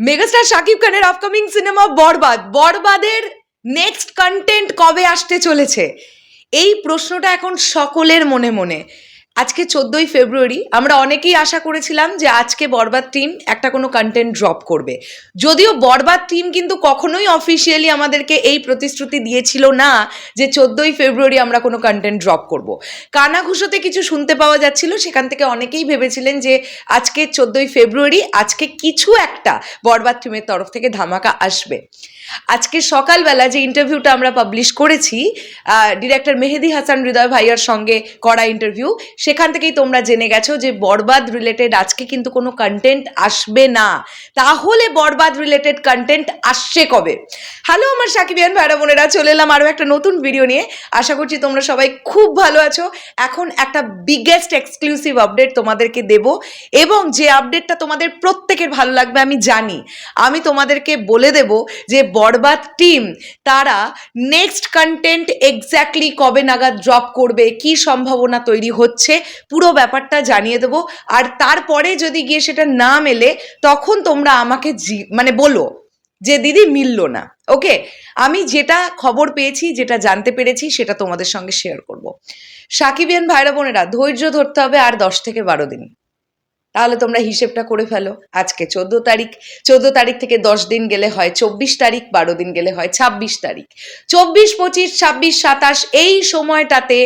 Megastar Shakib খানের upcoming cinema বরবাদ বরবাদের next content কবে আসতে চলেছে? এই প্রশ্নটা এখন সকলের মনে মনে। আজকে চোদ্দোই ফেব্রুয়ারি আমরা অনেকেই আশা করেছিলাম যে আজকে বরবাদ টিম একটা কোনো কন্টেন্ট ড্রপ করবে। যদিও বরবাদ টিম কিন্তু কখনোই অফিসিয়ালি আমাদেরকে এই প্রতিশ্রুতি দিয়েছিল না যে চোদ্দোই ফেব্রুয়ারি আমরা কোনো কন্টেন্ট ড্রপ করব। কানাঘুষোতে কিছু শুনতে পাওয়া যাচ্ছিল, সেখান থেকে অনেকেই ভেবেছিলেন যে আজকে চোদ্দোই ফেব্রুয়ারি, আজকে কিছু একটা বরবাদ টিমের তরফ থেকে ধামাকা আসবে। আজকে সকালবেলা যে ইন্টারভিউটা আমরা পাবলিশ করেছি ডিরেক্টর মেহেদি হাসান হৃদয় ভাইয়ার সঙ্গে করা ইন্টারভিউ সেখান থেকেই তোমরা জেনে গেছো যে বরবাদ রিলেটেড আজকে কিন্তু কোনো কন্টেন্ট আসবে না। তাহলে বরবাদ রিলেটেড কন্টেন্ট আসছে কবে? হ্যালো আমার সাকিবিয়ান ভাইরা বোনেরা, চলে এলাম আরও একটা নতুন ভিডিও নিয়ে। আশা করছি তোমরা সবাই খুব ভালো আছো। এখন একটা বিগেস্ট এক্সক্লুসিভ আপডেট তোমাদেরকে দেব এবং যে আপডেটটা তোমাদের প্রত্যেকের ভালো লাগবে আমি জানি। আমি তোমাদেরকে বলে দেব যে বরবাদ টিম তারা নেক্সট কন্টেন্ট এক্স্যাক্টলি কবে নাগাদ ড্রপ করবে, কি সম্ভাবনা তৈরি হচ্ছে পুরো ব্যাপারটা জানিয়ে দেবো। আর তারপরে যদি গিয়ে সেটা না মেলে, তখন তোমরা আমাকে মানে বলো যে দিদি মিললো না, ওকে? আমি যেটা খবর পেয়েছি, যেটা জানতে পেরেছি, সেটা তোমাদের সঙ্গে শেয়ার করব। সাকিবিয়ান ভাইরা বোনেরা, ধৈর্য ধরতে হবে আর দশ থেকে বারো দিন। তাহলে তোমরা হিসেবটা করে ফেলো। আজকে চোদ্দ তারিখ চোদ্দ তারিখ থেকে দশ দিন গেলে হয় চব্বিশ তারিখ, বারো দিন গেলে হয় ছাব্বিশ তারিখ। চব্বিশ, পঁচিশ, ছাব্বিশ, সাতাশ এই সময়টাতে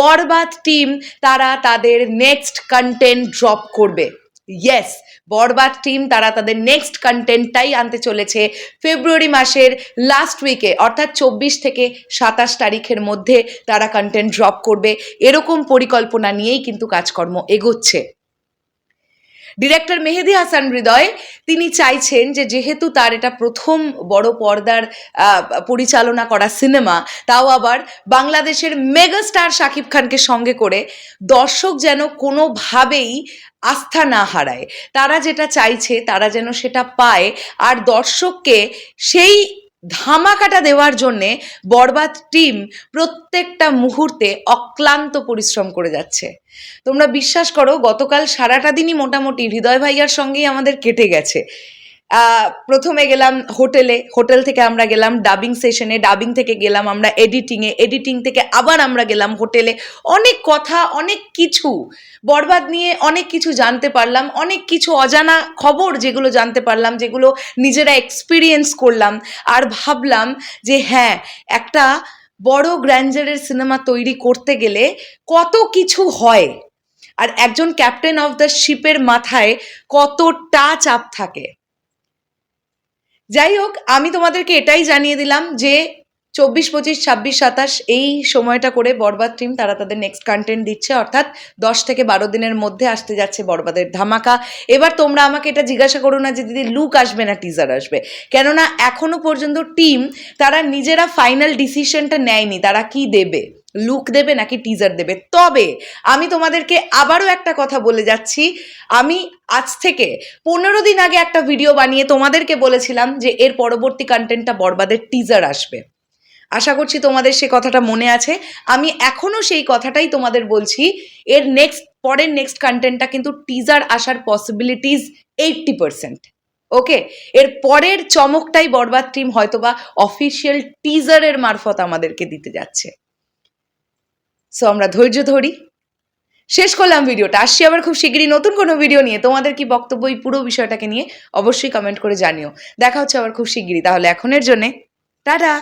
বরবাদ টিম তারা তাদের নেক্সট কন্টেন্ট ড্রপ করবে। ইয়েস বরবাদ টিম তারা তাদের নেক্সট কন্টেন্টটাই আনতে চলেছে ফেব্রুয়ারি মাসের লাস্ট উইকে অর্থাৎ চব্বিশ থেকে সাতাশ তারিখের মধ্যে তারা কন্টেন্ট ড্রপ করবে। এরকম পরিকল্পনা নিয়েই কিন্তু কাজকর্ম এগোচ্ছে। ডিরেক্টর মেহেদি হাসান হৃদয়, তিনি চাইছেন যে যেহেতু তার এটা প্রথম বড় পর্দার পরিচালনা করা সিনেমা, তাও আবার বাংলাদেশের মেগাস্টার শাকিব খানকে সঙ্গে করে দর্শক যেন কোনোভাবেই আস্থা না হারায়। তারা যেটা চাইছে, তারা যেন সেটা পায়। আর দর্শককে সেই ধামাকাটা দেওয়ার জন্যে বরবাদ টিম প্রত্যেকটা মুহূর্তে অক্লান্ত পরিশ্রম করে যাচ্ছে। তোমরা বিশ্বাস করো, গতকাল সারাটা দিনই মোটামুটি হৃদয় ভাইয়ার সঙ্গেই আমাদের কেটে গেছে। প্রথমে গেলাম হোটেলে। হোটেল থেকে আমরা গেলাম ডাবিং সেশনে ডাবিং থেকে গেলাম আমরা এডিটিংয়ে এডিটিং থেকে আবার আমরা গেলাম হোটেলে। অনেক কথা, অনেক কিছু। বরবাদ নিয়ে অনেক কিছু জানতে পারলাম। অনেক কিছু অজানা খবর যেগুলো জানতে পারলাম, যেগুলো নিজেরা এক্সপিরিয়েন্স করলাম। আর ভাবলাম যে হ্যাঁ একটা বড় গ্র্যান্ডারের সিনেমা তৈরি করতে গেলে কত কিছু হয়। আর একজন ক্যাপ্টেন অফ দ্য শিপের মাথায় কতটা চাপ থাকে। যাই হোক, আমি তোমাদেরকে এটাই জানিয়ে দিলাম যে চব্বিশ, পঁচিশ, ছাব্বিশ, সাতাশ এই সময়টা করে বরবাদ টিম তারা তাদের নেক্সট কন্টেন্ট দিচ্ছে। অর্থাৎ দশ থেকে বারো দিনের মধ্যে আসতে যাচ্ছে বরবাদের ধামাকা। এবার তোমরা আমাকে এটা জিজ্ঞাসা করো না যে দিদি লুক আসবে না টিজার আসবে। কেননা এখনও পর্যন্ত টিম তারা নিজেরা ফাইনাল ডিসিশনটা নেয়নি, তারা কি দেবে? লুক দেবে নাকি টিজার দেবে? তবে আমি তোমাদেরকে আবারও একটা কথা বলে যাচ্ছি। আমি আজ থেকে পনেরো দিন আগে একটা ভিডিও বানিয়ে তোমাদেরকে বলেছিলাম যে এর পরবর্তী কন্টেন্টটা বরবাদের টিজার আসবে। আশা করছি তোমাদের সে কথাটা মনে আছে। আমি এখনও সেই কথাটাই তোমাদের বলছি, এর নেক্সট পরের নেক্সট কন্টেন্টটা কিন্তু টিজার আসার পসিবিলিটিস এইটটি পার্সেন্ট ওকে এর পরের চমকটাই বরবাদ টিম হয়তোবা অফিসিয়াল টিজারের মারফত আমাদেরকে দিতে যাচ্ছে। সো আমরা ধৈর্য ধরি। শেষ করলাম ভিডিওটা। আসছি আবার খুব শীঘ্রই নতুন কোনো ভিডিও নিয়ে। তোমাদের কি বক্তব্য এই পুরো বিষয়টাকে নিয়ে অবশ্যই কমেন্ট করে জানিও। দেখা হচ্ছে আবার খুব শীঘ্রই তাহলে এখনের জন্যে, টাটা!